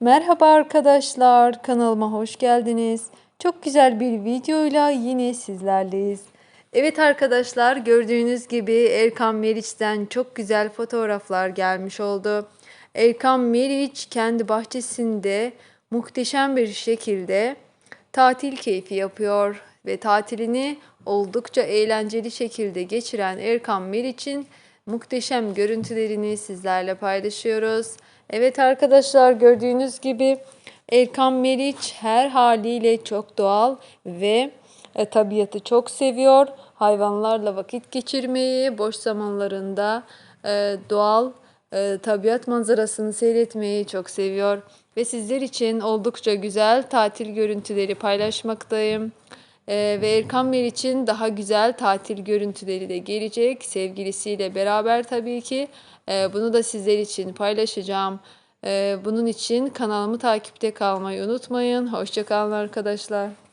Merhaba arkadaşlar, kanalıma hoş geldiniz. Çok güzel bir videoyla yine sizlerleyiz. Evet arkadaşlar, gördüğünüz gibi Erkan Meriç'ten çok güzel fotoğraflar gelmiş oldu. Erkan Meriç kendi bahçesinde muhteşem bir şekilde tatil keyfi yapıyor ve tatilini oldukça eğlenceli şekilde geçiren Erkan Meriç'in muhteşem görüntülerini sizlerle paylaşıyoruz. Evet arkadaşlar gördüğünüz gibi Erkan Meriç her haliyle çok doğal ve e, tabiatı çok seviyor. Hayvanlarla vakit geçirmeyi, boş zamanlarında e, doğal e, tabiat manzarasını seyretmeyi çok seviyor. Ve sizler için oldukça güzel tatil görüntüleri paylaşmaktayım. Ee, ve Erkan Meriç'in daha güzel tatil görüntüleri de gelecek. Sevgilisiyle beraber tabii ki. Ee, bunu da sizler için paylaşacağım. Ee, bunun için kanalımı takipte kalmayı unutmayın. Hoşçakalın arkadaşlar.